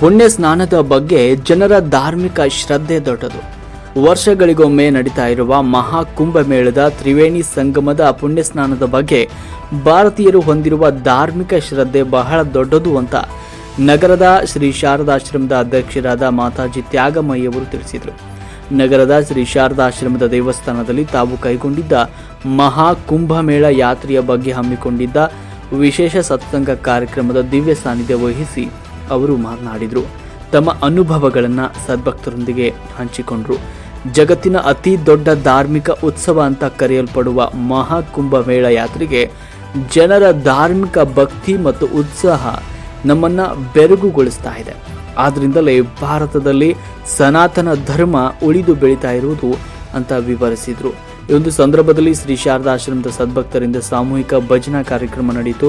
ಪುಣ್ಯ ಸ್ನಾನದ ಬಗ್ಗೆ ಜನರ ಧಾರ್ಮಿಕ ಶ್ರದ್ಧೆ ದೊಡ್ಡದು. ವರ್ಷಗಳಿಗೊಮ್ಮೆ ನಡೀತಾ ಇರುವ ಮಹಾ ಕುಂಭಮೇಳದ ತ್ರಿವೇಣಿ ಸಂಗಮದ ಪುಣ್ಯ ಸ್ನಾನದ ಬಗ್ಗೆ ಭಾರತೀಯರು ಹೊಂದಿರುವ ಧಾರ್ಮಿಕ ಶ್ರದ್ಧೆ ಬಹಳ ದೊಡ್ಡದು ಅಂತ ನಗರದ ಶ್ರೀ ಶಾರದಾಶ್ರಮದ ಅಧ್ಯಕ್ಷರಾದ ಮಾತಾಜಿ ತ್ಯಾಗಮಯ್ಯವರು ತಿಳಿಸಿದರು. ನಗರದ ಶ್ರೀ ಶಾರದಾಶ್ರಮದ ದೇವಸ್ಥಾನದಲ್ಲಿ ತಾವು ಕೈಗೊಂಡಿದ್ದ ಮಹಾ ಕುಂಭಮೇಳ ಯಾತ್ರೆಯ ಬಗ್ಗೆ ಹಮ್ಮಿಕೊಂಡಿದ್ದ ವಿಶೇಷ ಸತ್ಸಂಗ ಕಾರ್ಯಕ್ರಮದ ದಿವ್ಯ ಸಾನ್ನಿಧ್ಯ ವಹಿಸಿ ಅವರು ಮಾತನಾಡಿದರು. ತಮ್ಮ ಅನುಭವಗಳನ್ನು ಸದ್ಭಕ್ತರೊಂದಿಗೆ ಹಂಚಿಕೊಂಡರು. ಜಗತ್ತಿನ ಅತಿ ದೊಡ್ಡ ಧಾರ್ಮಿಕ ಉತ್ಸವ ಅಂತ ಕರೆಯಲ್ಪಡುವ ಮಹಾಕುಂಭ ಮೇಳ ಯಾತ್ರೆಗೆ ಜನರ ಧಾರ್ಮಿಕ ಭಕ್ತಿ ಮತ್ತು ಉತ್ಸಾಹ ನಮ್ಮನ್ನು ಬೆರಗುಗೊಳಿಸ್ತಾ ಇದೆ. ಆದ್ರಿಂದಲೇ ಭಾರತದಲ್ಲಿ ಸನಾತನ ಧರ್ಮ ಉಳಿದು ಬೆಳೀತಾ ಇರುವುದು ಅಂತ ವಿವರಿಸಿದರು. ಈ ಒಂದು ಸಂದರ್ಭದಲ್ಲಿ ಶ್ರೀ ಶಾರದಾಶ್ರಮದ ಸದ್ಭಕ್ತರಿಂದ ಸಾಮೂಹಿಕ ಭಜನಾ ಕಾರ್ಯಕ್ರಮ ನಡೆಯಿತು.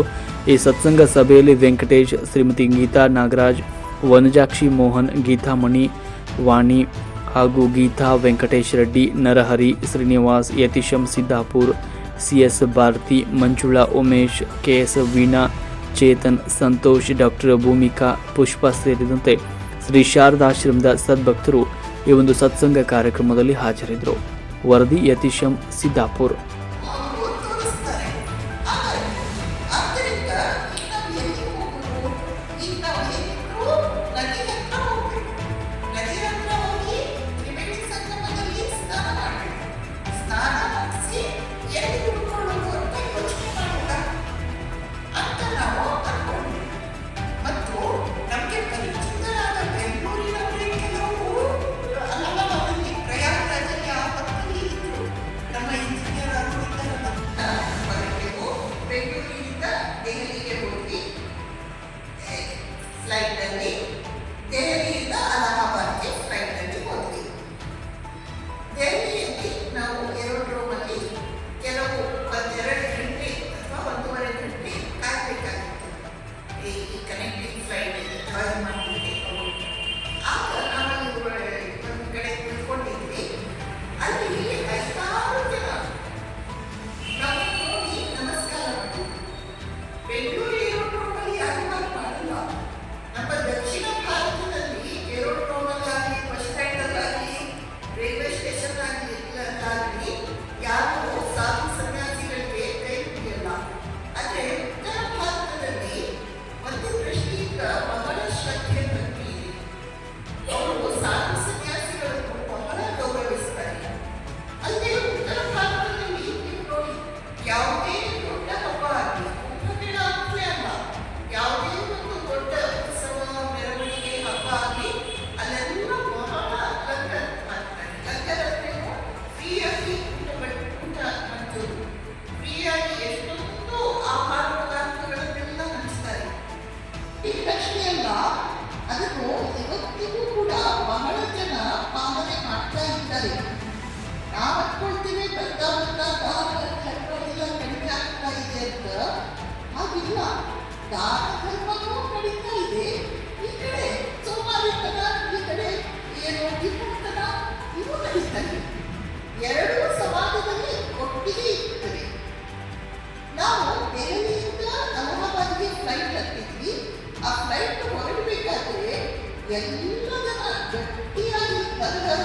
ಈ ಸತ್ಸಂಗ ಸಭೆಯಲ್ಲಿ ವೆಂಕಟೇಶ್, ಶ್ರೀಮತಿ ಗೀತಾ ನಾಗರಾಜ್, ವನಜಾಕ್ಷಿ ಮೋಹನ್, ಗೀತಾಮಣಿ ವಾಣಿ ಹಾಗೂ Geetha Venkatesh Reddy, Narahari, Srinivas, ಯತೀಶಂ Siddapur CS Bharathi, Manjula Umesh, K S Veena, Chethan, Santosh, doctor Bhoomika, Pushpa ಸೇರಿದಂತೆ ಶ್ರೀ ಶಾರದಾಶ್ರಮದ ಸದ್ಭಕ್ತರು ಈ ಒಂದು ಸತ್ಸಂಗ ಕಾರ್ಯಕ್ರಮದಲ್ಲಿ ಹಾಜರಿದ್ದರು. ವರದಿ ಯತೀಶಂ ಸಿದ್ದಾಪುರ್ ಇವತ್ತಿಗೂ ಕೂಡ ಬಹಳ ಜನ ಪಾಲನೆ ಮಾಡ್ತಾ ಇದ್ದಾರೆ. ನಾವು ಬರ್ತಾ ಬರ್ತಾ ಆಗ್ತಾ ಇದೆ ಅಂತ. ಸೋಮಾರಿತನ ಏನು ಎರಡೂ ಸಮಾಜದಲ್ಲಿ ಇರ್ತದೆ ನಾವು ಫ್ಲೈಟ್ ಹತ್ತಿದ್ವಿ. ಆ ಫ್ಲೈಟ್ ಹೊರಡಬೇಕಾದ್ರೆ ಎಲ್ಲ ಜನ ಗಟ್ಟಿಯಾಗಿ ಹರಹರ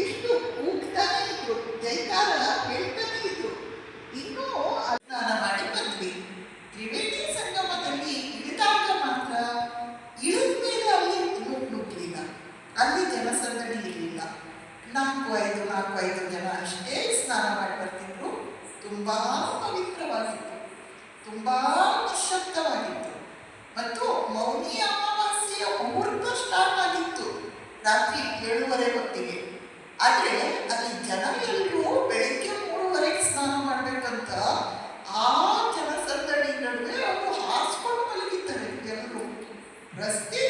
ಎಷ್ಟು ಕೂಗ್ತಾನೆ ಇದ್ರು ಜೈಕಾರ ಹೇಳ್ತಾನೆ ಇದ್ರು ಇನ್ನೂ ಮಾಡಿ ಬಂದ್ವಿ ಸಂಗಮದಲ್ಲಿ ಮಾತ್ರ ಇಳಿದ ಅಲ್ಲಿ ನುಗ್ಗು ನುಗ್ಗಲಿಲ್ಲ ಅಲ್ಲಿ ಜನಸಂದಣಿ ಇರಲಿಲ್ಲ ನಾಲ್ಕು ಐದು ನಾಲ್ಕು ಐದು ಜನ ಅಷ್ಟೇ ಸ್ನಾನ ಮಾಡಿ ಬರ್ತಿದ್ರು ತುಂಬಾ ಪವಿತ್ರವಾಗಿತ್ತು ತುಂಬಾ ನಿಶಬ್ದವಾಗಿತ್ತು ಮತ್ತು ಮೌನಿ ಅಮಾವಾಸ್ಯೆಯ ಮುಹೂರ್ತ ಸ್ಟಾರ್ಟ್ ಆಗಿತ್ತು. ರಾತ್ರಿ ಏಳುವರೆ ಹೊತ್ತಿಗೆ. ಆದರೆ ಅಲ್ಲಿ ಜನ ಎಲ್ಲರೂ ಬೆಳಿಗ್ಗೆ ಮೂರುವರೆಗೆ ಸ್ನಾನ ಮಾಡ್ಬೇಕಂತ ಆ ಜನಸಂದಣಿ ನಡುವೆ ಅವರು ಹಾಸ್ಕೊಂಡು ಮಲಗಿದ್ದಾರೆ ಎಲ್ಲರೂ. ರಸ್ತೆ